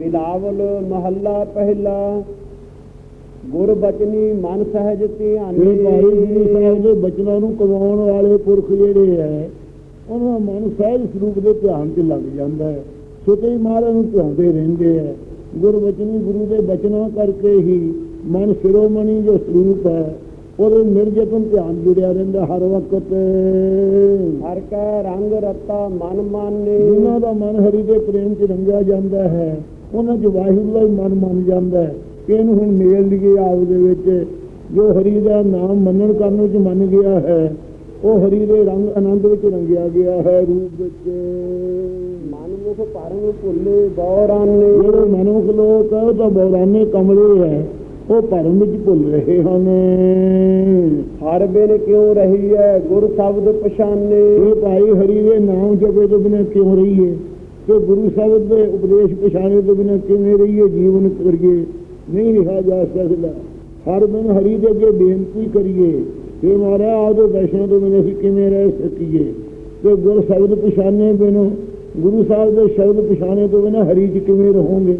ਬਿਲਾਵਲ ਮਹੱਲਾ ਪਹਿਲਾ ਗੁਰ ਬਚਨੀ ਮਨ ਸਹਿਜ ਇਹ ਧਿਆਨੀ ਭਾਈ ਗੁਰੂ ਸਾਹਿਬ ਦੇ ਬਚਨਾਂ ਨੂੰ ਕਮਾਉਣ ਵਾਲੇ ਪੁਰਖ ਜਿਹੜੇ ਹੈ ਉਹਨਾਂ ਦਾ ਮਨ ਸਹਿਜ ਸਰੂਪ ਦੇ ਧਿਆਨ 'ਚ ਲੱਗ ਜਾਂਦਾ ਹੈ ਸੁਤੇ ਮਹਾਰਾਜ ਨੂੰ ਧਿਆਉਂਦੇ ਰਹਿੰਦੇ ਹੈ ਗੁਰਬਚਨੀ ਗੁਰੂ ਦੇ ਬਚਨਾਂ ਕਰਕੇ ਹੀ ਮਨ ਸਿਰੋਮਣੀ ਜੋ ਸਰੂਪ ਹੈ ਉਹਦੇ ਨਿਰਜਤਨ ਧਿਆਨ ਜੁੜਿਆ ਰਹਿੰਦਾ ਹਰ ਵਕਤ। ਹਰ ਕੈ ਰੰਗ ਰਤਾ ਮਨ ਮਾਨੇ। ਜਿਨ੍ਹਾਂ ਦਾ ਮਨ ਹਰੀ ਦੇ ਪ੍ਰੇਮ 'ਚ ਰੰਗਿਆ ਜਾਂਦਾ ਹੈ ਉਹਨਾਂ 'ਚ ਵਾਹਿਗੁਰੂ ਦਾ ਹੀ ਮਨ ਮੰਨ ਜਾਂਦਾ ਹੈ ਕਿ ਇਹਨੂੰ ਹੁਣ ਮੇਲ ਲਈਏ ਆਪ ਦੇ ਵਿੱਚ। ਜੋ ਹਰੀ ਦਾ ਨਾਮ ਮੰਨਣ ਕਰਨ ਵਿੱਚ ਮੰਨ ਗਿਆ ਹੈ ਉਹ ਹਰੀ ਦੇ ਰੰਗ ਆਨੰਦ ਵਿੱਚ ਰੰਗਿਆ ਗਿਆ ਹੈ ਰੂਪ ਵਿੱਚ। ਮਨ ਮੁਖ ਭਰਮ ਭੁੱਲੇ ਗੌਰਾਨੇ ਜਿਹੜੇ ਮਨੁੱਖ ਲੋਕ ਹੈ ਉਹ ਤਾਂ ਬੌਰਾਨੇ ਕਮਲੇ ਹੈ ਉਹ ਭਰਮ ਵਿੱਚ ਭੁੱਲ ਰਹੇ ਹਨ। ਹਰ ਬਿਨ ਕਿਉ ਰਹੀ ਹੈ ਗੁਰ ਸ਼ਬਦ ਪਛਾਨੇ। ਇਹ ਭਾਈ ਹਰੀ ਦੇ ਨਾਮ ਜਪੇ ਤੋਂ ਬਿਨਾਂ ਕਿਉਂ ਰਹੀਏ? ਤੇ ਗੁਰੂ ਸਾਹਿਬ ਦੇ ਉਪਦੇਸ਼ ਪਛਾਣੇ ਤੋਂ ਬਿਨਾਂ ਕਿਵੇਂ ਰਹੀਏ, ਜੀਵਨ ਕਰੀਏ? ਨਹੀਂ ਰਿਹਾ ਜਾ ਸਕਦਾ। ਹਰ ਦਿਨ ਹਰੀ ਦੇ ਅੱਗੇ ਬੇਨਤੀ ਕਰੀਏ ਕਿ ਮਹਾਰਾਜ, ਆਪਦੇ ਦਰਸ਼ਨ ਤੋਂ ਬਿਨਾਂ ਅਸੀਂ ਕਿਵੇਂ ਰਹਿ ਸਕੀਏ? ਤੇ ਗੁਰ ਸ਼ਬਦ ਪਛਾਣੇ ਬਿਨਾਂ, ਗੁਰੂ ਸਾਹਿਬ ਦੇ ਸ਼ਬਦ ਪਛਾਣੇ ਤੋਂ ਬਿਨਾਂ ਹਰੀ 'ਚ ਕਿਵੇਂ ਰਹੋਗੇ?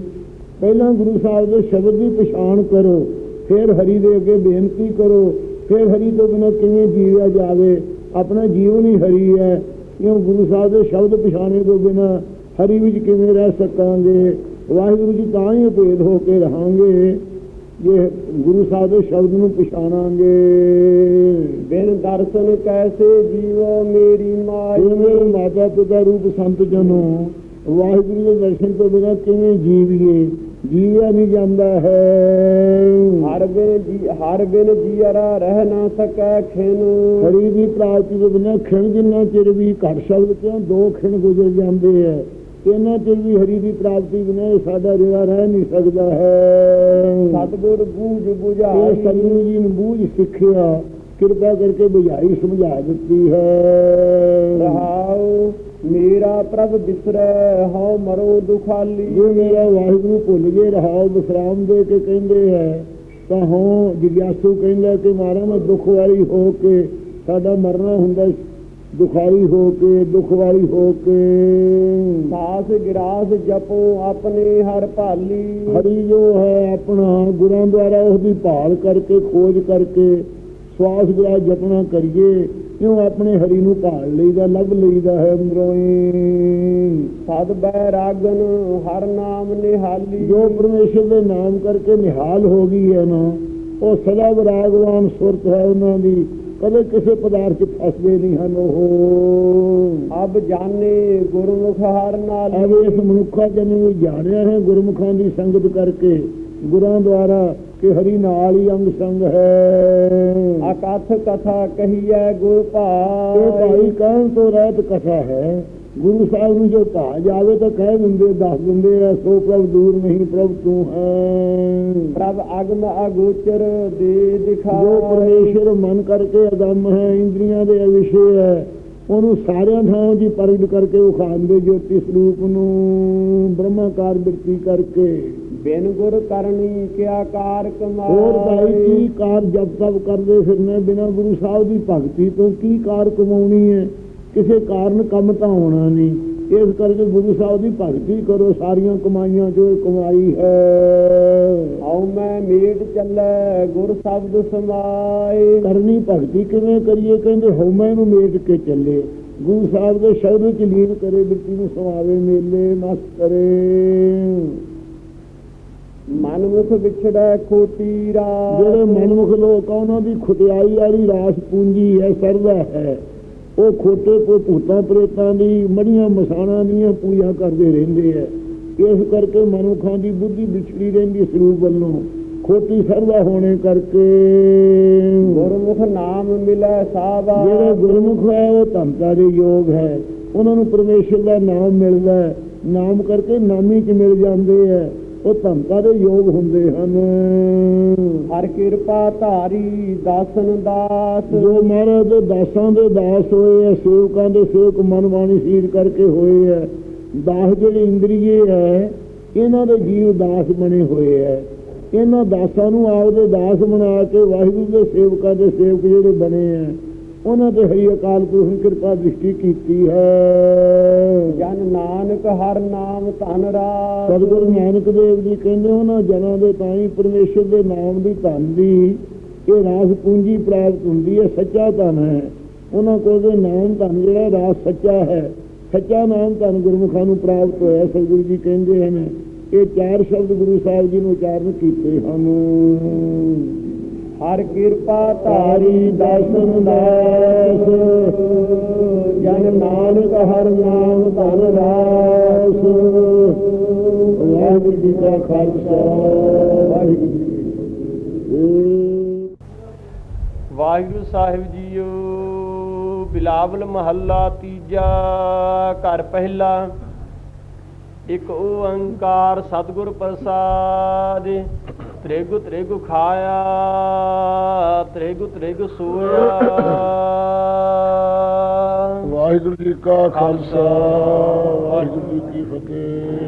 ਪਹਿਲਾਂ ਗੁਰੂ ਸਾਹਿਬ ਦੇ ਸ਼ਬਦ ਦੀ ਪਛਾਣ ਕਰੋ, ਫਿਰ ਹਰੀ ਦੇ ਅੱਗੇ ਬੇਨਤੀ ਕਰੋ, ਫਿਰ ਹਰੀ ਤੋਂ ਬਿਨਾਂ ਕਿਵੇਂ ਜੀਵਿਆ ਜਾਵੇ? ਆਪਣਾ ਜੀਵਨ ਹੀ ਹਰੀ ਹੈ। ਕਿਉਂ? ਗੁਰੂ ਸਾਹਿਬ ਦੇ ਸ਼ਬਦ ਪਛਾਣੇ ਤੋਂ ਬਿਨਾਂ ਹਰੀ ਵਿੱਚ ਕਿਵੇਂ ਰਹਿ ਸਕਾਂਗੇ? ਵਾਹਿਗੁਰੂ ਜੀ ਤਾਂ ਹੀ ਭੇਦ ਹੋ ਕੇ ਰਹਾਂਗੇ ਜੇ ਗੁਰੂ ਸਾਹਿਬ ਦੇ ਸ਼ਬਦ ਨੂੰ ਪਛਾਣਾਂਗੇ। ਬਿਨ ਦਰਸ਼ਨ ਕੈਸੇ ਜੀਵੋ ਮੇਰੀ ਮਾਈ? ਮੇਰੇ ਮਾਤਾ ਪਿਤਾ ਰੂਪ ਸੰਤ ਜਨੋ ਵਾਹਿਗੁਰੂ ਦੇ ਦਰਸ਼ਨ ਤੋਂ ਬਿਨਾਂ ਕਿਵੇਂ ਜੀਵੀਏ? ਜੀਵਿਆ ਨਹੀਂ ਜਾਂਦਾ ਹੈ। ਹਰ ਬਿਨ ਜੀ ਹਰ ਬਿਨ ਜੀਅਰਾ ਰਹਿ ਨਾ ਸਕੈ ਖਿਨ। ਹਰੀ ਦੀ ਪ੍ਰਾਪਤੀ ਤੋਂ ਬਿਨਾਂ ਖਿਣ ਜਿੰਨਾ ਚਿਰ ਵੀ ਘਟ ਸ਼ਬਦ ਕਿਉਂ ਦੋ ਖਿਣ ਗੁਜ਼ਰ ਜਾਂਦੇ ਹੈ ਇਹਨਾਂ ਚਿਰ ਵੀ ਹਰੀ ਦੀ ਪ੍ਰਾਪਤੀ ਬਿਨਾਂ ਸਾਡਾ ਰਿਵਾ ਰਹਿ ਨਹੀਂ ਸਕਦਾ ਹੈ। ਸਤਿਗੁਰ ਬੂਝ ਇਹ 부ਝਾਈ ਸਤਿਗੁਰੂ ਜੀ ਨੂੰ ਬੂਝ ਸਿੱਖਿਆ ਕਿਰਪਾ ਕਰਕੇ ਬੁਝਾਈ ਸਮਝਾ ਦਿੱਤੀ ਹੈ। ਰਹਾਉ ਮੇਰਾ ਪ੍ਰਭ ਬਿਸਰੈ ਹਉ ਮਰੋ ਦੁਖਾਲੀ। ਜੇ ਮੇਰਾ ਵਾਹਿਗੁਰੂ ਭੁੱਲ ਗਏ ਰਹਾਉ ਵਿਸਰਾਮ ਦੇ ਕੇ ਕਹਿੰਦੇ ਹੈ ਤਾਂ ਹੋ ਜਿਗਿਆਸੂ ਕਹਿੰਦਾ ਕਿ ਮਾਰਾ ਮੈਂ ਦੁੱਖ ਵਾਲੀ ਹੋ ਕੇ ਸਾਡਾ ਮਰਨਾ ਹੁੰਦਾ ਦੁਖਾਈ ਹੋ ਕੇ ਦੁੱਖ ਵਾਲੀ ਹੋ ਕੇ। ਸਾਸ ਗਿਰਾਸ ਜਪੋ ਆਪਣੇ ਹਰ ਭਾਲੀ। ਹਰੀ ਜੋ ਹੈ ਆਪਣਾ ਗੁਰਾਂ ਦੁਆਰਾ ਉਸ ਦੀ ਭਾਲ ਕਰਕੇ ਖੋਜ ਕਰਕੇ ਸਵਾਸ ਗਿਆ ਜਪਣਾ ਕਰੀਏ ਕਿਉਂ ਆਪਣੇ ਹਰੀ ਨੂੰ ਭਾਲ ਲਈਦਾ ਲੱਭ ਲਈਦਾ ਹੈ ਅੰਦਰੋਂ ਹੀ। ਸਦ ਬੈ ਰਾਗਨ ਹਰ ਨਾਮ ਨਿਹਾਲੀ। ਜੋ ਪਰਮੇਸ਼ਰ ਦੇ ਨਾਮ ਕਰਕੇ ਨਿਹਾਲ ਹੋ ਗਈ ਹੈ ਨਾ ਉਹ ਸਦਾ ਵਿਰਾਗਵਾਨ ਸੁਰਤ ਹੈ ਉਹਨਾਂ ਦੀ। ਕਦੇ ਕਿਸੇ ਪਦਾਰਥ 'ਚ ਫਸਦੇ ਨਹੀਂ ਹਨ ਉਹ। ਅਬ ਜਾਣੇ ਗੁਰਮੁਖ ਹਰ ਨਾਲ। ਅਬ ਇਸ ਮਨੁੱਖਾ ਜਨ ਜਾਣਿਆ ਹੈ ਗੁਰਮੁਖਾਂ ਦੀ ਸੰਗਤ ਕਰਕੇ। ਗੁਰਾਂ ਦੁਆਰਾ ਕਿ ਹਰੀ ਨਾਲ ਹੀ ਅੰਗ ਸੰਗ ਹੈ। ਅਕਥ ਕਥਾ ਕਹੀਐ ਗੁਰ ਇਹ ਭਾਈ ਭਾਈ ਕਹਿਣ ਤੋਂ ਰਹਿਤ ਕਥਾ ਹੈ? ਗੁਰੂ ਸਾਹਿਬ ਨੂੰ ਜੋ ਭਾ ਜਾਵੇ ਤਾਂ ਕਹਿ ਦਿੰਦੇ ਦੱਸ ਦਿੰਦੇ ਆ ਸੋ ਪ੍ਰਭ ਦੂਰ ਨਹੀਂ ਪ੍ਰਭ ਤੂੰ ਹੈ। ਪ੍ਰਭ ਅਗਮ ਅਗੋਚਰ ਦੇ ਜੋ ਦਿਖਾਏ ਪਰਮੇਸ਼ਰ ਮਨ ਕਰਕੇ ਅਦਮ ਹੈ ਇੰਦਰੀਆਂ ਦੇ ਵਿਸ਼ੇ ਹੈ ਉਹਨੂੰ ਸਾਰਿਆਂ ਥਾਂ ਦੀ ਪ੍ਰਗਟ ਕਰਕੇ ਉਖਾਂਦੇ ਜੋਤੀ ਸਰੂਪ ਨੂੰ ਬ੍ਰਹਮਾਕਾਰ ਬਿਰਤੀ ਕਰਕੇ। ਬਿਨ ਗੁਰ ਕਰਨੀ ਕਿਆ ਕਾਰ ਕਮਾਈ ਹੋਰ ਭਾਈ ਕੀ ਕਾਰ ਜਪ ਤਪ ਕਰਦੇ ਫਿਰਨੇ ਬਿਨਾ ਗੁਰੂ ਸਾਹਿਬ ਦੀ ਭਗਤੀ ਤੋਂ? ਕੀ ਕਾਰ ਕਮਾਉਣੀ ਹੈ? ਕਿਸੇ ਕਾਰਨ ਕੰਮ ਤਾਂ ਹੋਣਾ ਨਹੀਂ। ਇਸ ਕਰਕੇ ਗੁਰੂ ਸਾਹਿਬ ਦੀ ਭਗਤੀ ਕਰੋ ਸਾਰੀਆਂ ਕਮਾਈਆਂ ਜੋ ਕਮਾਈ ਹੈ। ਆਉ ਮੈਂ ਮੇਟ ਚੱਲੈ ਗੁਰ ਸ਼ਬਦ ਸਮਾਏ। ਕਰਨੀ ਭਗਤੀ ਕਿਵੇਂ ਕਰੀਏ? ਕਹਿੰਦੇ ਹਉਮੈ ਨੂੰ ਮੇਟ ਕੇ ਚੱਲੇ। ਗੁਰੂ ਸਾਹਿਬ ਦੇ ਸ਼ਬਦ ਵਿੱਚ ਲੀਨ ਕਰੇ ਬਿਰਤੀ ਨੂੰ ਸਮਾਵੇ ਮੇਲੇ ਮਸਤ ਕਰੇ। ਮਨ ਮੁਖ ਵਿਛੜੈ ਖੋਟੀ ਰਾਤ। ਜਿਹੜੇ ਮਨਮੁਖ ਲੋਕ ਆ ਉਹਨਾਂ ਦੀ ਖੁਟਿਆਈ ਵਾਲੀ ਰਾਸ ਪੂੰਜੀ ਹੈ ਸਰਦਾ ਹੈ। ਉਹ ਖੋਟੇ ਕੋ ਭੂਤਾਂ ਪ੍ਰੇਤਾਂ ਦੀ ਮੜੀਆਂ ਮਸਾਣਾਂ ਦੀਆਂ ਪੂਜਾ ਕਰਦੇ ਰਹਿੰਦੇ ਆ। ਇਸ ਕਰਕੇ ਮਨੁੱਖਾਂ ਦੀ ਬੁੱਧੀ ਵਿਛੜੀ ਰਹਿੰਦੀ ਸਰੂਪ ਵੱਲੋਂ। ਖੋਟੀ ਸਰਦਾ ਹੋਣੇ ਕਰਕੇ ਗੁਰਮੁਖ ਨਾਮ ਮਿਲੈ ਸਾਵਾ। ਜਿਹੜੇ ਗੁਰਮੁਖ ਹੈ ਉਹ ਧੰਤਾ ਦੇ ਯੋਗ ਹੈ। ਉਹਨਾਂ ਨੂੰ ਪਰਮੇਸ਼ਰ ਦਾ ਨਾਮ ਮਿਲਦਾ ਨਾਮ ਕਰਕੇ ਨਾਮੀ ਚ ਮਿਲ ਜਾਂਦੇ ਹੈ। ਉਹ ਧੰਤਾ ਦੇ ਯੋਗ ਹੁੰਦੇ ਹਨ। ਹਰ ਕਿਰਪਾ ਧਾਰੀ ਦਾਸਨ ਦਾਸ। ਜੋ ਮਹਾਰਾਜ ਦੇ ਦਾਸਾਂ ਦੇ ਦਾਸ ਹੋਏ ਐ ਸੇਵਕਾਂ ਦੇ ਸੇਵਕ ਮਨ ਬਾਣੀ ਸੀਰ ਕਰਕੇ ਹੋਏ ਐ ਦਾਸ ਜਿਹੜੇ ਇੰਦਰੀਏ ਹੈ ਇਹਨਾਂ ਦੇ ਜੀਵ ਦਾਸ ਬਣੇ ਹੋਏ ਐ ਇਹਨਾਂ ਦਾਸਾਂ ਨੂੰ ਆਪਦੇ ਦਾਸ ਬਣਾ ਕੇ ਵਾਹਿਗੁਰੂ ਦੇ ਸੇਵਕਾਂ ਦੇ ਸੇਵਕ ਜਿਹੜੇ ਬਣੇ ਐ ਉਹਨਾਂ ਤੇ ਹਰੀ ਅਕਾਲ ਪੁਰਖ ਨੇ ਕਿਰਪਾ ਦ੍ਰਿਸ਼ਟੀ ਕੀਤੀ ਹੈ। ਜਨ ਨਾਨਕ ਹਰ ਨਾਮ ਧਨ ਰਾਸ ਸਤਿਗੁਰੂ ਨਾਨਕ ਦੇਵ ਜੀ ਕਹਿੰਦੇ ਉਹਨਾਂ ਜਨਾਂ ਦੇ ਤਾਂ ਹੀ ਪਰਮੇਸ਼ਰ ਦੇ ਨਾਮ ਦੀ ਧਨ ਦੀ ਇਹ ਰਾਸ ਪੂੰਜੀ ਪ੍ਰਾਪਤ ਹੁੰਦੀ ਹੈ ਸੱਚਾ ਧਨ ਹੈ। ਉਹਨਾਂ ਕੋਲ ਦੇ ਨਾਮ ਧਨ ਜਿਹੜਾ ਰਾਸ ਸੱਚਾ ਹੈ ਸੱਚਾ ਨਾਮ ਧਨ ਗੁਰਮੁਖਾਂ ਨੂੰ ਪ੍ਰਾਪਤ ਹੋਇਆ ਸਤਿਗੁਰੂ ਜੀ ਕਹਿੰਦੇ ਹਨ। ਇਹ ਚਾਰ ਸ਼ਬਦ ਗੁਰੂ ਸਾਹਿਬ ਜੀ ਨੇ ਉਚਾਰਨ ਕੀਤੇ ਹਨ। ਹਰ ਕਿਰਪਾ ਧਾਰੀ ਦਰਸ਼ਨ ਦਾਸ। ਜਨ ਨਾਨਕ ਹਰ ਨਾਮ ਧਨ ਰਾਸ। ਵਾਹਿਗੁਰੂ ਜੀ ਕਾ ਖਾਲਸਾ, ਵਾਹਿਗੁਰੂ ਜੀ ਕੀ ਵਾਹਿਗੁਰੂ ਸਾਹਿਬ ਜੀਓ, ਬਿਲਾਵਲ ਮਹੱਲਾ ਤੀਜਾ ਘਰ ਪਹਿਲਾ। ਇੱਕ ਓੰਕਾਰ ਸਤਿਗੁਰ ਪ੍ਰਸਾਦ ਤ੍ਰਿਗੁ ਤ੍ਰਿਗੁ ਖਾਇਆ, ਤ੍ਰਿਗੁ ਤ੍ਰਿਗੁ ਸੋਇਆ। ਵਾਹਿਗੁਰੂ ਜੀ ਕਾ ਖਾਲਸਾ, ਵਾਹਿਗੁਰੂ ਜੀ ਕੀ ਫਤਿਹ।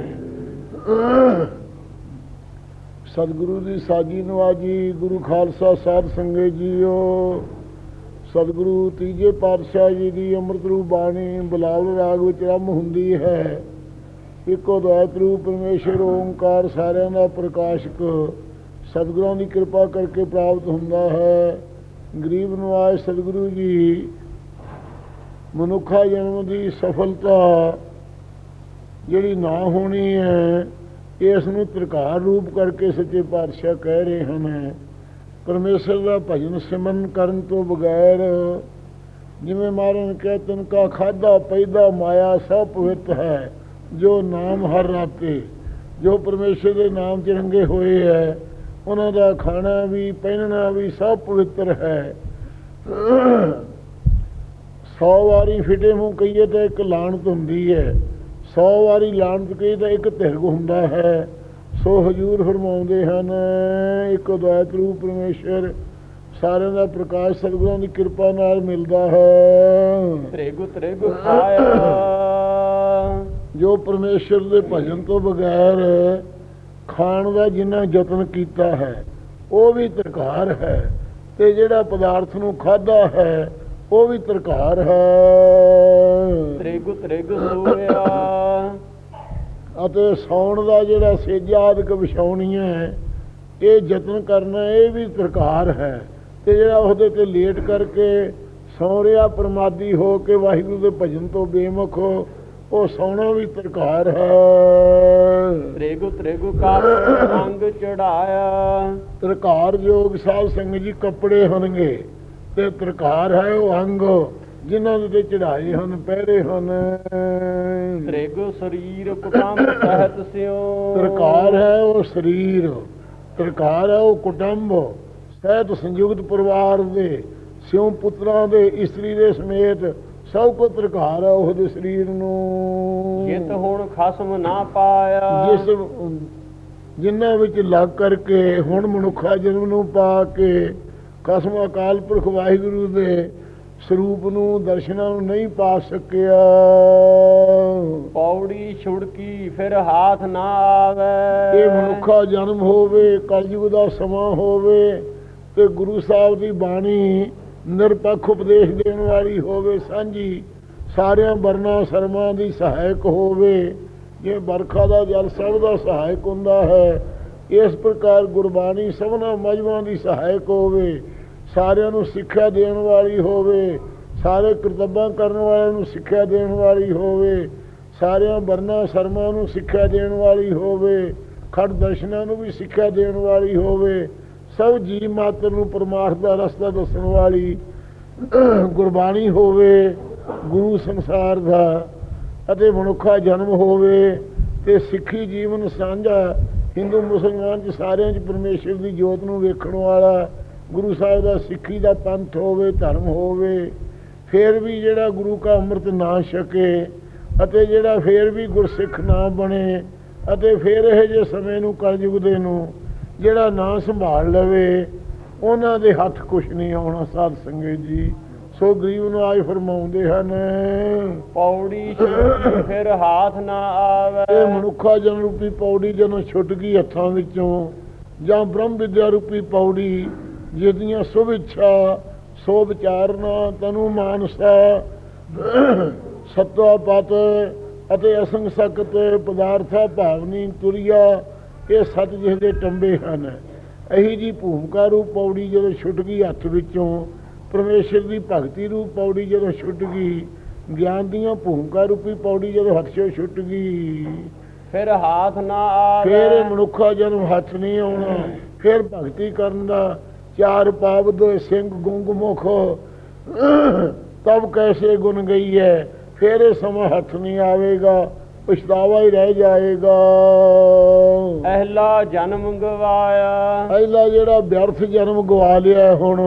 ਸਤਿਗੁਰੂ ਦੀ ਸਾਜੀ ਨਵਾਜੀ, ਗੁਰੂ ਖਾਲਸਾ ਸਾਧ ਸੰਗਤ ਜੀਓ। ਸਤਿਗੁਰੂ ਤੀਜੇ ਪਾਤਸ਼ਾਹ ਜੀ ਦੀ ਅੰਮ੍ਰਿਤ ਰੂਪ ਬਾਣੀ ਬਲਾਵਲ ਰਾਗ ਵਿੱਚ ਰਮ ਹੁੰਦੀ ਹੈ। ਇੱਕੋ ਦਾਤ ਰੂਪ ਪਰਮੇਸ਼ਰ, ਓੰਕਾਰ ਸਾਰਿਆਂ ਦਾ ਪ੍ਰਕਾਸ਼ਕ ਸਤਿਗੁਰਾਂ ਦੀ ਕਿਰਪਾ ਕਰਕੇ ਪ੍ਰਾਪਤ ਹੁੰਦਾ ਹੈ। ਗਰੀਬ ਨਵਾਜ ਸਤਿਗੁਰੂ ਜੀ, ਮਨੁੱਖਾ ਜਨਮ ਦੀ ਸਫਲਤਾ ਜਿਹੜੀ ਨਾ ਹੋਣੀ ਹੈ ਇਸ ਨੂੰ ਤਰਕਾਰ ਰੂਪ ਕਰਕੇ ਸੱਚੇ ਪਾਤਸ਼ਾਹ ਕਹਿ ਰਹੇ ਹਨ। ਪਰਮੇਸ਼ਰ ਦਾ ਭਜਨ ਸਿਮਰਨ ਕਰਨ ਤੋਂ ਬਗੈਰ ਜਿਵੇਂ ਮਾਰਨ ਕਹਿ, ਤਨ ਕਾ ਖਾਦਾ ਪੈਦਾ ਮਾਇਆ ਸਭ ਪਵਿੱਤ ਹੈ, ਜੋ ਨਾਮ ਹਰ ਰਾਤੇ, ਜੋ ਪਰਮੇਸ਼ਰ ਦੇ ਨਾਮ ਚ ਰੰਗੇ ਹੋਏ ਹੈ ਉਹਨਾਂ ਦਾ ਖਾਣਾ ਵੀ ਪਹਿਨਣਾ ਵੀ ਸਭ ਪਵਿੱਤਰ ਹੈ। ਸੌ ਵਾਰੀ ਫਿਟੇ ਮੂੰਹ ਕਹੀਏ ਤਾਂ ਇੱਕ ਲਾਣਤ ਹੁੰਦੀ ਹੈ। ਸੌ ਵਾਰੀ ਲਾਣਤ ਕਹੀਏ ਤਾਂ ਇੱਕ ਤਿਰਗ ਹੁੰਦਾ ਹੈ। ਸੋ ਹਜੂਰ ਫਰਮਾਉਂਦੇ ਹਨ ਇੱਕ ਅਦਵੈਤ ਰੂਪ ਪਰਮੇਸ਼ਰ ਸਾਰਿਆਂ ਦਾ ਪ੍ਰਕਾਸ਼ ਸਤਿਗੁਰਾਂ ਦੀ ਕਿਰਪਾ ਨਾਲ ਮਿਲਦਾ ਹੈ। ਤ੍ਰਿਗੁ ਤ੍ਰਿਗੁ ਖਾਇਆ। ਜੋ ਪਰਮੇਸ਼ਰ ਦੇ ਭਜਨ ਤੋਂ ਬਗੈਰ ਖਾਣ ਦਾ ਜਿੰਨਾ ਯਤਨ ਕੀਤਾ ਹੈ ਉਹ ਵੀ ਤਰਕਾਰ ਹੈ ਤੇ ਜਿਹੜਾ ਪਦਾਰਥ ਨੂੰ ਖਾਦਾ ਹੈ ਉਹ ਵੀ ਤਰਕਾਰ ਹੈ। ਤ੍ਰਿਗੁ ਤ੍ਰਿਗੁ ਸੋਇਆ ਅਤੇ ਸੌਣ ਦਾ ਜਿਹੜਾ ਸੇਜਾਦਿਕ ਵਿਛਾਉਣੀ ਹੈ ਇਹ ਯਤਨ ਕਰਨਾ ਇਹ ਵੀ ਤਰਕਾਰ ਹੈ। ਤੇ ਜਿਹੜਾ ਉਹਦੇ ਤੇ ਲੇਟ ਕਰਕੇ ਸੌ ਰਿਹਾ ਪ੍ਰਮਾਦੀ ਹੋ ਕੇ ਵਾਹਿਗੁਰੂ ਦੇ ਭਜਨ ਤੋਂ ਬੇਮੁਖ ਹੋ ਉਹ ਸੌਣਾ ਵੀ ਤਰਕਾਰ ਹੈ। ਤ੍ਰਿਗੁ ਤ੍ਰਿਗੁ ਕਰ ਅੰਗ ਚੜਾਇਆ। ਤਰਕਾਰ ਯੋਗ ਸਾਧ ਸੰਗਤ ਜੀ ਕੱਪੜੇ ਹੋਣਗੇ ਤੇ ਤਰਕਾਰ ਹੈ ਉਹ ਅੰਗ ਜਿਨ੍ਹਾਂ ਦੇ ਤੇ ਚੜਾਏ ਹਨ ਪਹਿਰੇ ਹਨ। ਤ੍ਰਿਗੁ ਸਰੀਰ ਕੁਟੰਬ ਸਹਿਤ ਸਿਓ ਤਰਕਾਰ ਹੈ ਉਹ ਸਰੀਰ ਤਰਕਾਰ ਹੈ ਉਹ ਕੁਟੰਬ। ਸਹਿਤ ਸੰਯੁਕਤ ਪਰਿਵਾਰ ਦੇ ਸਿਉ ਪੁੱਤਰਾਂ ਦੇ ਇਸਤਰੀ ਦੇ ਸਮੇਤ ਸਭ ਕੋ ਤਰਕਾਰ ਹੈ ਉਹਦੇ ਸਰੀਰ ਨੂੰ। ਜਿਤ ਹੁਣ ਖਸਮ ਨਾ ਪਾਇਆ। ਜਿਸ ਜਿਨ੍ਹਾਂ ਵਿੱਚ ਲੱਗ ਕਰਕੇ ਹੁਣ ਮਨੁੱਖਾ ਜਨਮ ਨੂੰ ਪਾ ਕੇ ਕਸਮ ਅਕਾਲ ਪੁਰਖ ਵਾਹਿਗੁਰੂ ਦੇ ਸਰੂਪ ਨੂੰ ਦਰਸ਼ਨਾਂ ਨੂੰ ਨਹੀਂ ਪਾ ਸਕਿਆ। ਪੌੜੀ ਛੁੜਕੀ ਫਿਰ ਹਾਥ ਨਾ ਆਵੇ। ਇਹ ਮਨੁੱਖਾ ਜਨਮ ਹੋਵੇ ਕਲਯੁਗ ਦਾ ਸਮਾਂ ਹੋਵੇ ਤੇ ਗੁਰੂ ਸਾਹਿਬ ਦੀ ਬਾਣੀ ਨਿਰਪੱਖ ਉਪਦੇਸ਼ ਦੇਣ ਵਾਲੀ ਹੋਵੇ ਸਾਂਝੀ, ਸਾਰਿਆਂ ਵਰਨਾ ਸਰਮਾਂ ਦੀ ਸਹਾਇਕ ਹੋਵੇ। ਜੇ ਬਰਖਾ ਦਾ ਜਲ ਸਭ ਦਾ ਸਹਾਇਕ ਹੁੰਦਾ ਹੈ, ਇਸ ਪ੍ਰਕਾਰ ਗੁਰਬਾਣੀ ਸਭਨਾ ਮਜਮਾਂ ਦੀ ਸਹਾਇਕ ਹੋਵੇ। ਸਾਰਿਆਂ ਨੂੰ ਸਿੱਖਿਆ ਦੇਣ ਵਾਲੀ ਹੋਵੇ, ਸਾਰੇ ਕਰਤੱਬਾਂ ਕਰਨ ਵਾਲਿਆਂ ਨੂੰ ਸਿੱਖਿਆ ਦੇਣ ਵਾਲੀ ਹੋਵੇ, ਸਾਰਿਆਂ ਵਰਨਾ ਸਰਮਾਂ ਨੂੰ ਸਿੱਖਿਆ ਦੇਣ ਵਾਲੀ ਹੋਵੇ, ਖੜ ਦਰਸ਼ਨਾਂ ਨੂੰ ਵੀ ਸਿੱਖਿਆ ਦੇਣ ਵਾਲੀ ਹੋਵੇ। ਸਭ ਜੀਵ ਮਾਤਰ ਨੂੰ ਪਰਮਾਰਥ ਦਾ ਰਸਤਾ ਦੱਸਣ ਵਾਲੀ ਗੁਰਬਾਣੀ ਹੋਵੇ, ਗੁਰੂ ਸੰਸਾਰ ਦਾ ਅਤੇ ਮਨੁੱਖਾ ਜਨਮ ਹੋਵੇ ਤੇ ਸਿੱਖੀ ਜੀਵਨ ਸਾਂਝਾ ਹਿੰਦੂ ਮੁਸਲਮਾਨ ਚ ਸਾਰਿਆਂ ਚ ਪਰਮੇਸ਼ਰ ਦੀ ਜੋਤ ਨੂੰ ਵੇਖਣ ਵਾਲਾ, ਗੁਰੂ ਸਾਹਿਬ ਦਾ ਸਿੱਖੀ ਦਾ ਪੰਥ ਹੋਵੇ, ਧਰਮ ਹੋਵੇ, ਫੇਰ ਵੀ ਜਿਹੜਾ ਗੁਰੂ ਕਾ ਅੰਮ੍ਰਿਤ ਨਾ ਛਕੇ ਅਤੇ ਜਿਹੜਾ ਫੇਰ ਵੀ ਗੁਰਸਿੱਖ ਨਾ ਬਣੇ ਅਤੇ ਫੇਰ ਇਹ ਜੇ ਸਮੇਂ ਨੂੰ ਕਲਯੁਗ ਦੇ ਨੂੰ ਜਿਹੜਾ ਨਾ ਸੰਭਾਲ ਲਵੇ ਉਹਨਾਂ ਦੇ ਹੱਥ ਕੁਛ ਨਹੀਂ ਆਉਣਾ ਸਾਧ ਸੰਗਤ ਜੀ। ਸੋ ਗਰੀਬ ਨੂੰ ਆਜ ਫਰਮਾਉਂਦੇ ਹਨ ਪੌੜੀ ਫਿਰ ਹਾਥ ਨਾ ਆਵੇ। ਇਹ ਮਨੁੱਖਾ ਜਨ ਰੂਪੀ ਪੌੜੀ ਜਦੋਂ ਛੁੱਟ ਗਈ ਹੱਥਾਂ ਵਿੱਚੋਂ ਜਾਂ ਬ੍ਰਹਮ ਵਿਦਿਆ ਰੂਪੀ ਪੌੜੀ ਜਿਹਦੀਆਂ ਸੁਭ ਇੱਛਾ ਸੋ ਵਿਚਾਰਨਾ ਤਨੂ ਮਾਨਸਾ ਸਤਵਾ ਪਤ ਅਤੇ ਅਸੰਗ ਸਕਤ ਪਦਾਰਥਾ ਭਾਵਨੀ ਤੁਰਿਆ ਇਹ ਸਤ ਜਿਸ ਦੇ ਟੰਬੇ ਹਨ। ਇਹੀ ਜੀ ਭੂਮਿਕਾ ਰੂਪ ਪੌੜੀ ਜਦੋਂ ਛੁੱਟ ਗਈ ਹੱਥ ਵਿੱਚੋਂ ਪਰਮੇਸ਼ਰ ਦੀ ਭਗਤੀ ਰੂਪ ਪੌੜੀ ਜਦੋਂ ਛੁੱਟ ਗਈ ਗਿਆਨ ਦੀਆਂ ਭੂਮਿਕਾ ਰੂਪੀ ਪੌੜੀ ਜਦੋਂ ਹੱਥ 'ਚੋਂ ਛੁੱਟ ਗਈ। ਫਿਰ ਹਾਥ ਨਾ ਆਵੇ। ਫਿਰ ਮਨੁੱਖਾ ਜਨਮ ਹੱਥ ਨਹੀਂ ਆਉਣਾ। ਫਿਰ ਭਗਤੀ ਕਰਨ ਦਾ ਚਾਰ ਪਾਪ ਦੋ ਸਿੰਘ ਗੁੰਗ ਮੁਖ ਤਬ ਕੈਸੇ ਗੁਣ ਗਈ ਹੈ ਫਿਰ ਇਹ ਸਮਾਂ ਹੱਥ ਨਹੀਂ ਆਵੇਗਾ ਪਛਤਾਵਾ ਹੀ ਰਹਿ ਜਾਏਗਾ। ਅਹਲਾ ਜਨਮ ਗਵਾਇਆ। ਪਹਿਲਾ ਜਿਹੜਾ ਵਿਅਰਥ ਜਨਮ ਗਵਾ ਲਿਆ ਹੁਣ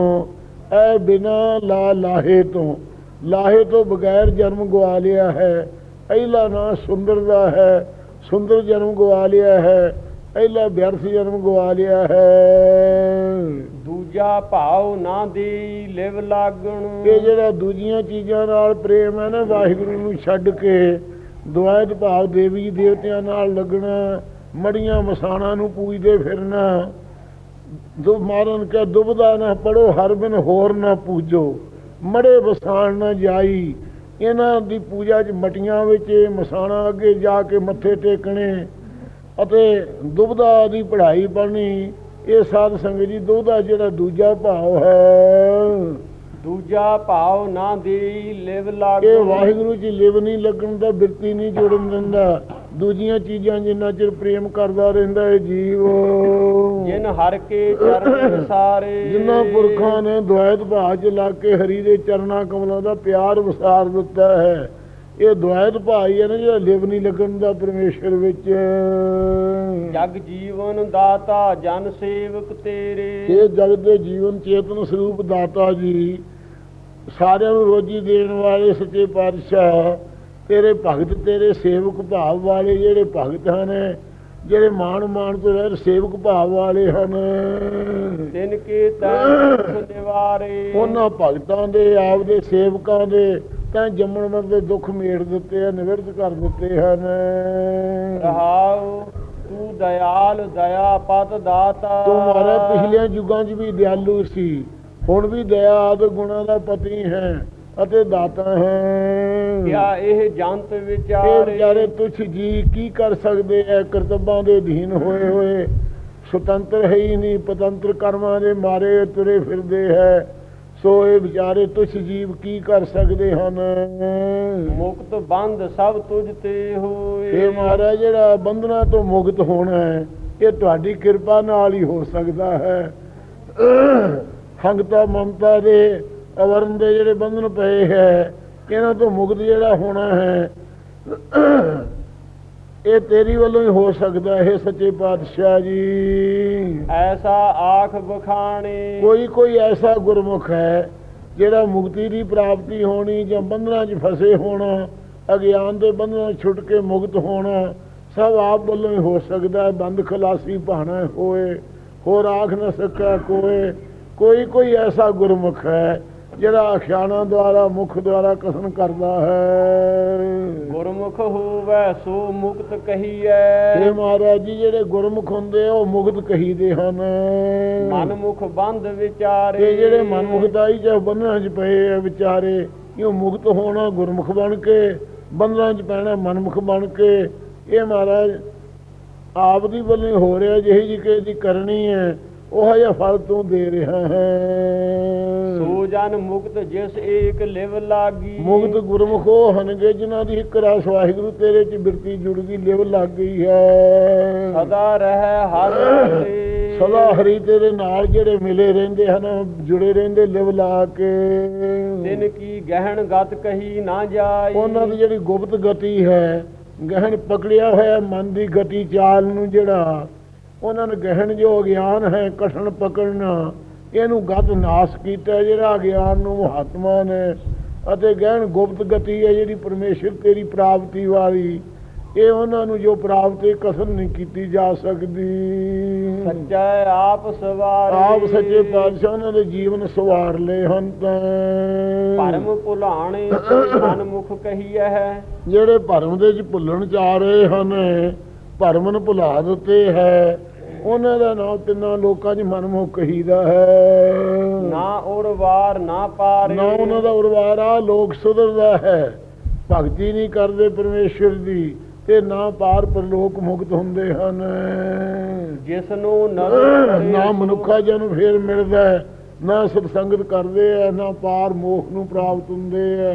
ਇਹ ਬਿਨਾ ਲਾ ਲਾਹੇ ਤੋਂ ਲਾਹੇ ਤੋਂ ਬਗੈਰ ਜਨਮ ਗਵਾ ਲਿਆ ਹੈ। ਪਹਿਲਾ ਨਾਂ ਸੁੰਦਰ ਦਾ ਹੈ ਸੁੰਦਰ ਜਨਮ ਗਵਾ ਲਿਆ ਹੈ ਪਹਿਲਾ ਵਿਅਰਥ ਜਨਮ ਗਵਾ ਲਿਆ ਹੈ। ਦੂਜਾ ਭਾਉ ਨਾ ਦੀ ਲਿਵ ਲਾਗਣ। ਇਹ ਜਿਹੜਾ ਦੂਜੀਆਂ ਚੀਜ਼ਾਂ ਨਾਲ ਪ੍ਰੇਮ ਹੈ ਨਾ ਵਾਹਿਗੁਰੂ ਨੂੰ ਛੱਡ ਕੇ ਦੁਆਇਤ ਭਾਵ ਦੇਵੀ ਦੇਵਤਿਆਂ ਨਾਲ ਲੱਗਣਾ ਮੜੀਆਂ ਮਸਾਣਾ ਨੂੰ ਪੂਜਦੇ ਫਿਰਨਾ। ਦੁ ਮਾਰਨ ਕੇ ਦੁਬਦਾ ਨਾ ਪੜੋ ਹਰ ਬਿਨ ਹੋਰ ਨਾ ਪੂਜੋ। ਮੜੇ ਵਸਾਣ ਨਾ ਜਾਈ। ਇਹਨਾਂ ਦੀ ਪੂਜਾ 'ਚ ਮਟੀਆਂ ਵਿੱਚ ਮਸਾਣਾ ਅੱਗੇ ਜਾ ਕੇ ਮੱਥੇ ਟੇਕਣੇ ਅਤੇ ਦੁਬਦਾ ਦੀ ਪੜ੍ਹਾਈ ਪੜ੍ਹਨੀ ਇਹ ਸਾਧ ਸੰਗਤ ਜੀ ਦੁਬਦਾ ਜਿਹੜਾ ਦੂਜਾ ਭਾਵ ਹੈ। ਦੂਜਾ ਭਾਉ ਨਾ ਦੀ ਲਿਵ ਲਾਗਣ ਇਹ ਵਾਹਿਗੁਰੂ ਜੀ ਲਿਵ ਨਹੀਂ ਲੱਗਣ ਦਾ ਬਿਰਤੀ ਨਹੀਂ ਜੁੜਨ ਦਿੰਦਾ। ਦੂਜੀਆਂ ਚੀਜ਼ਾਂ ਜਿੰਨਾ ਚਿਰ ਪ੍ਰੇਮ ਕਰਦਾ ਰਹਿੰਦਾ ਹੈ ਜੀਵ। ਜਿਨ ਹਰ ਕੇ ਚਰਨ ਸਾਰੇ ਜਿਨ੍ਹਾਂ ਪੁਰਖਾਂ ਨੇ ਦੁਆਇਤ ਚ ਲਾ ਕੇ ਹਰੀ ਦੇ ਚਰਨਾਂ ਕਮਲਾਂ ਦਾ ਪਿਆਰ ਵਿਸਾਰ ਦਿੱਤਾ ਹੈ। ਇਹ ਦੁਆਇਤ ਭਾਅ ਹੀ ਨਾ ਜਿਹੜਾ ਲਿਵ ਨਹੀਂ ਲੱਗਣ ਦਾ ਪਰਮੇਸ਼ਰ ਵਿੱਚ। ਜਗ ਜੀਵਨ ਦਾਤਾ ਜਨ ਸੇਵਕ ਤੇਰੇ। ਇਹ ਜਗਤ ਦੇ ਜੀਵਨ ਚੇਤਨ ਸਰੂਪ ਦਾਤਾ ਜੀ। ਸਾਰਿਆਂ ਨੂੰ ਰੋਜੀ ਦੇਣ ਵਾਲੇ ਸੱਚੇ ਪਾਤਸ਼ਾਹ ਤੇਰੇ ਭਗਤ ਤੇਰੇ ਸੇਵਕ ਭਾਵ ਵਾਲੇ ਜਿਹੜੇ ਭਗਤ ਹਨ ਜਿਹੜੇ ਮਾਣ ਮਾਣ ਤੋਂ ਰਹਿ ਸੇਵਕ ਭਾਵ ਵਾਲੇ ਹਨ। ਤਿਨ ਕੇ ਤਨ ਦੁਖ ਨਿਵਾਰੇ। ਉਹਨਾਂ ਭਗਤਾਂ ਦੇ ਆਪਦੇ ਸੇਵਕਾਂ ਦੇ ਤਾਂ ਜੰਮਣ ਮਰਨ ਦੇ ਦੁੱਖ ਮੇੜ ਦਿੱਤੇ ਆ ਨਿਵਰਤ ਕਰ ਦਿੱਤੇ ਹਨ। ਰਹਾਉ ਤੂੰ ਦਇਆਲ ਦਇਆ ਪਤ ਦਾਤਾ। ਤੂੰ ਮਾਰਾ ਪਿਛਲੇ ਯੁੱਗਾਂ 'ਚ ਵੀ ਦਿਆਲੂ ਸੀ ਹੁਣ ਵੀ ਦਇਆ ਆਦਿ ਗੁਣਾਂ ਦਾ ਪਤੀ ਹੈ। ਅਤੇ ਦਾਤਾ ਹੈ। ਕਿਆ ਇਹ ਜੰਤ ਵਿਚਾਰੇ ਵਿਚਾਰੇ ਤੁਛ ਜੀ ਕੀ ਕਰ ਸਕਦੇ ਐ? ਕਰਤੱਬਾਂ ਦੇ ਅਧੀਨ ਹੋਏ ਹੋਏ। ਸੁਤੰਤਰ ਹੈ ਹੀ ਨਹੀਂ ਪਤੰਤਰ ਕਰਮਾਂ ਦੇ ਮਾਰੇ ਤੁਰੇ ਫਿਰਦੇ ਹੈ। ਸੋ ਇਹ ਵਿਚਾਰੇ ਤੁਛ ਜੀਵ ਕੀ ਕਰ ਸਕਦੇ ਹਨ? ਮੁਕਤ ਬੰਧ ਸਭ ਤੁਝ ਤੇ ਹੋਏ। ਇਹ ਮਹਾਰਾਜ ਜਿਹੜਾ ਬੰਧਨਾਂ ਤੋਂ ਮੁਕਤ ਹੋਣਾ ਹੈ ਇਹ ਤੁਹਾਡੀ ਕਿਰਪਾ ਨਾਲ ਹੀ ਹੋ ਸਕਦਾ ਹੈ। ਹੰਗਤਾ ਮਮਤਾ ਦੇ ਅਵਰਨ ਦੇ ਜਿਹੜੇ ਬੰਧਨ ਪਏ ਹੈ ਇਹਨਾਂ ਤੋਂ ਮੁਕਤ ਜਿਹੜਾ ਹੋਣਾ ਹੈ ਇਹ ਤੇਰੀ ਵੱਲੋਂ ਹੀ ਹੋ ਸਕਦਾ ਹੈ ਸੱਚੇ ਪਾਤਸ਼ਾਹ ਜੀ। ਐਸਾ ਆਖ ਬਖਾਣੇ ਕੋਈ ਕੋਈ ਐਸਾ ਗੁਰਮੁਖ ਹੈ ਜਿਹੜਾ ਮੁਕਤੀ ਦੀ ਪ੍ਰਾਪਤੀ ਹੋਣੀ ਜਾਂ ਬੰਧਨਾਂ 'ਚ ਫਸੇ ਹੋਣਾ ਅਗਿਆਨ ਦੇ ਬੰਧਨਾਂ ਛੁੱਟ ਕੇ ਮੁਕਤ ਹੋਣਾ ਸਭ ਆਪ ਵੱਲੋਂ ਹੀ ਹੋ ਸਕਦਾ ਹੈ ਬੰਦ ਖਲਾਸੀ ਭਾਣਾ ਹੋਏ ਹੋਰ ਆਖ ਨਾ ਸਕਾ ਕੋਏ ਕੋਈ ਕੋਈ ਐਸਾ ਗੁਰਮੁਖ ਹੈ ਜਿਹੜਾ ਅਖਿਆਣਾ ਦੁਆਰਾ ਮੁਖ ਦੁਆਰਾ ਕਥਨ ਕਰਦਾ ਹੈ। ਗੁਰਮੁਖ ਹੋਵੇ ਸੋ ਮੁਕਤ ਕਹੀਐ। ਮਹਾਰਾਜ ਜੀ ਜਿਹੜੇ ਗੁਰਮੁਖ ਹੁੰਦੇ ਉਹ ਮੁਕਤ ਕਹੀਦੇ ਹਨ। ਮਨਮੁਖ ਬੰਧ ਵਿਚਾਰੇ। ਇਹ ਜਿਹੜੇ ਮਨਮੁਖਦਾਈ ਜਾਂ ਬੰਧਨਾਂ 'ਚ ਪਏ ਆ ਵਿਚਾਰੇ ਇਹ ਮੁਕਤ ਹੋਣਾ ਗੁਰਮੁਖ ਬਣ ਕੇ ਬੰਧਨਾਂ 'ਚ ਪੈਣਾ ਮਨਮੁਖ ਬਣ ਕੇ। ਇਹ ਮਹਾਰਾਜ ਆਪ ਦੀ ਵੱਲੋਂ ਹੀ ਹੋ ਰਿਹਾ ਜਿਹੀ ਜੀ ਕਿ ਦੀ ਕਰਨੀ ਹੈ। ਉਹ ਜਿਹਾ ਫਲ ਤੂੰ ਦੇ ਰਿਹਾ ਹੈ। ਸੋ ਜਨ ਮੁਕਤ ਜਿਸ ਏਕ ਲਿਵ ਲਾਗੀ। ਮੁਕਤ ਗੁਰਮੁਖ ਹਨਗੇ ਜਿਨ੍ਹਾਂ ਦੀ ਇੱਕ ਰਸ ਵਾਹਿਗੁਰੂ ਤੇਰੇ 'ਚ ਬਿਰਤੀ ਜੁੜ ਗਈ ਲਿਵ ਲੱਗ ਗਈ ਹੈ। ਸਦਾ ਰਹਿ ਹਰ ਸਦਾ ਹਰੀ ਤੇਰੇ ਨਾਲ ਜਿਹੜੇ ਮਿਲੇ ਰਹਿੰਦੇ ਹਨ ਜੁੜੇ ਰਹਿੰਦੇ ਲਿਵ ਲਾ ਕੇ। ਦਿਨ ਕੀ ਗਹਿਣ ਗਤ ਕਹੀ ਨਾ ਜਾਈ। ਉਹਨਾਂ ਦੀ ਜਿਹੜੀ ਗੁਪਤ ਗਤੀ ਹੈ ਗਹਿਣ ਪਕੜਿਆ ਹੋਇਆ ਮਨ ਦੀ ਗਤੀ ਚਾਲ ਨੂੰ ਜਿਹੜਾ ਉਹਨਾਂ ਨੂੰ ਗਹਿਣ ਜੋ ਗਿਆਨ ਹੈ ਕਠਨ ਪਕੜਨਾ। ਇਹਨੂੰ ਗਤ ਨਾਸ ਕੀਤਾ ਜਿਹੜਾ ਗਿਆਨ ਨੂੰ ਮਹਾਤਮਾ ਨੇ। ਅਤੇ ਗਹਿਣ ਗੁਪਤ ਗਤੀ ਹੈ ਜਿਹੜੀ ਪਰਮੇਸ਼ਰ ਤੇਰੀ ਪ੍ਰਾਪਤੀ ਵਾਲੀ। ਇਹ ਉਹਨਾਂ ਨੂੰ ਜੋ ਪ੍ਰਾਪਤੀ ਕਸਮ ਨਹੀਂ ਕੀਤੀ ਜਾ ਸਕਦੀ। ਸੱਚਾ ਆਪ ਸਵਾਰੇ। ਆਪ ਸੱਚੇ ਪਾਤਸ਼ਾਹ ਉਹਨਾਂ ਦੇ ਜੀਵਨ ਸਵਾਰ ਲਏ ਹਨ ਤਾਂ। ਭਰਮ ਭੁਲਾਣੇ ਤੇ ਮਨਮੁਖ ਕਹੀਐ ਹੈ। ਜਿਹੜੇ ਭਰਮ ਦੇ ਚ ਭੁੱਲਣ ਚ ਆ ਰਹੇ ਹਨ ਭਰਮ ਨੂੰ ਭੁਲਾ ਦਿੱਤੇ ਹੈ। ਉਹਨਾਂ ਦਾ ਨਾਮ ਤਿੰਨਾਂ ਲੋਕਾਂ 'ਚ ਮਨਮੁਖ ਕਹੀਦਾ ਹੈ। ਨਾ ਉਰਵਾਰ ਨਾ ਪਾਰੇ ਨਾ ਉਹਨਾਂ ਦਾ ਉਰਵਾਰਾ ਲੋਕ ਸੁਧਰਦਾ ਹੈ। ਭਗਤੀ ਨਹੀਂ ਕਰਦੇ ਪਰਮੇਸ਼ਰ ਦੀ ਤੇ ਨਾ ਪਾਰ ਪਰਲੋਕ ਮੁਕਤ ਹੁੰਦੇ ਹਨ। ਜਿਸ ਨੂੰ ਨਾ ਮਨੁੱਖਾ ਜਨ ਫੇਰ ਮਿਲਦਾ ਨਾ ਸਤਸੰਗਤ ਕਰਦੇ ਆ ਨਾ ਪਾਰ ਮੋਖ ਨੂੰ ਪ੍ਰਾਪਤ ਹੁੰਦੇ ਆ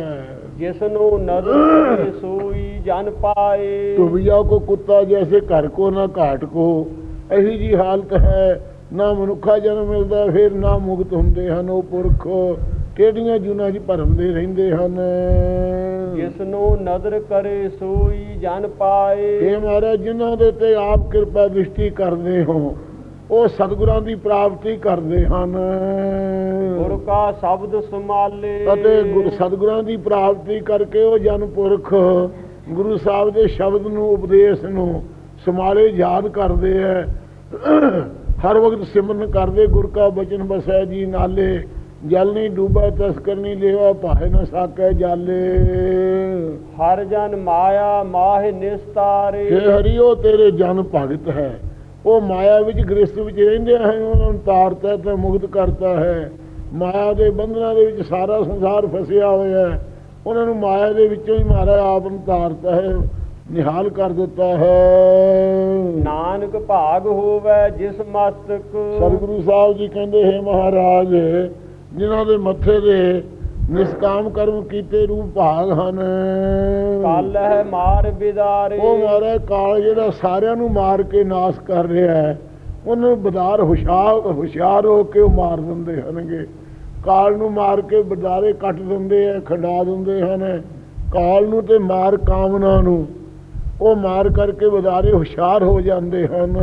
ਜਿਸ ਨੂੰ ਨਦਰ ਸੋਈ ਜਨ ਪਾਏ। ਟੁਬਿਆ ਕੋ ਕੁੱਤਾ ਜੈਸੇ ਘਰ ਕੋ ਨਾ ਘਾਟ ਕੋ ਇਹੀ ਜੀ ਹਾਲਤ ਹੈ। ਨਾ ਮਨੁੱਖਾ ਜਨਮ ਮਿਲਦਾ ਫਿਰ ਨਾ ਮੁਕਤ ਹੁੰਦੇ ਹਨ ਉਹ ਪੁਰਖ। ਕਿਹੜੀਆਂ ਜੁਨਾ 'ਚ ਭਰਮਦੇ ਰਹਿੰਦੇ ਹਨ? ਜਿਸ ਨੂੰ ਨਦਰ ਕਰੇ ਸੋਈ ਜਨ ਪਾਏ। ਇਹ ਮਹਾਰਾਜ ਜਿਨ੍ਹਾਂ ਦੇ ਤੇ ਆਪ ਕਿਰਪਾ ਦ੍ਰਿਸ਼ਟੀ ਕਰਦੇ ਹੋ ਉਹ ਸਤਿਗੁਰਾਂ ਦੀ ਪ੍ਰਾਪਤੀ ਕਰਦੇ ਹਨ। ਗੁਰ ਕਾ ਸ਼ਬਦ ਸੰਭਾਲੇ। ਅਤੇ ਗੁਰ ਸਤਿਗੁਰਾਂ ਦੀ ਪ੍ਰਾਪਤੀ ਕਰਕੇ ਉਹ ਜਨ ਪੁਰਖ ਗੁਰੂ ਸਾਹਿਬ ਦੇ ਸ਼ਬਦ ਨੂੰ ਉਪਦੇਸ਼ ਨੂੰ ਸਮਾਲੇ ਯਾਦ ਕਰਦੇ ਐ। ਹਰ ਵਕਤ ਸਿਮਰਨ ਕਰਦੇ ਗੁਰ ਕਾ ਬਚਨ ਬਸੈ ਜੀ ਨਾਲੇ। ਜਲ ਨਹੀਂ ਡੂਬਾ ਤਸਕਰ ਨਹੀਂ ਲਿਆ ਭਾਏ ਨਾ ਸਾਕੈ ਜਾਲੇ। ਹਰ ਜਨ ਮਾਇਆ ਮਾਹਿ ਨਿਸਤਾਰੇ। ਹੇ ਹਰੀਓ ਤੇਰੇ ਜਨ ਭਗਤ ਹੈ। ਉਹ ਮਾਇਆ ਵਿੱਚ ਗ੍ਰਸਤ ਵਿੱਚ ਰਹਿੰਦੇ ਹਨ ਉਹਨਾਂ ਨੂੰ ਤਾਰਤਾ ਤੇ ਮੁਕਤ ਕਰਤਾ ਹੈ। ਮਾਇਆ ਦੇ ਬੰਧਨਾਂ ਦੇ ਵਿੱਚ ਸਾਰਾ ਸੰਸਾਰ ਫਸਿਆ ਹੋਇਆ ਹੈ। ਉਹਨਾਂ ਨੂੰ ਮਾਇਆ ਦੇ ਵਿੱਚੋਂ ਹੀ ਮਹਾਰਾਜ ਆਪ ਨੂੰ ਤਾਰਤਾ ਹੈ ਨਿਹਾਲ ਕਰ ਦਿੱਤਾ ਹੈ। ਨਾਨਕ ਭਾਗ ਹੋਵੇ ਜਿਸ ਮਸਤਕ। ਸਤਿਗੁਰੂ ਸਾਹਿਬ ਜੀ ਕਹਿੰਦੇ ਹੈ ਮਹਾਰਾਜ ਜਿਨ੍ਹਾਂ ਦੇ ਮੱਥੇ ਦੇ ਨਿਸ਼ਕਾਮ ਕਰਮ ਕੀਤੇ ਰੂਪ ਭਾਗ ਹਨ। ਕਲ ਹੈ ਮਾਰ ਬਿਦਾਰੇ। ਉਹ ਮਾਰੇ ਕਾਲ ਜਿਹੜਾ ਸਾਰਿਆਂ ਨੂੰ ਮਾਰ ਕੇ ਨਾਸ਼ ਕਰ ਰਿਹਾ ਹੈ ਉਹਨੂੰ ਬਦਾਰ ਹੁਸ਼ਿਆਰ ਹੁਸ਼ਿਆਰ ਹੋ ਕੇ ਉਹ ਮਾਰ ਦਿੰਦੇ ਹਨਗੇ ਕਾਲ ਨੂੰ ਮਾਰ ਕੇ ਬਦਾਰੇ ਕੱਟ ਦਿੰਦੇ ਆ ਖੰਡਾ ਦਿੰਦੇ ਹਨ। ਕਾਲ ਨੂੰ ਤੇ ਮਾਰ ਕਾਮਨਾ ਨੂੰ ਉਹ ਮਾਰ ਕਰਕੇ ਬਦਾਰੇ ਹੁਸ਼ਿਆਰ ਹੋ ਜਾਂਦੇ ਹਨ।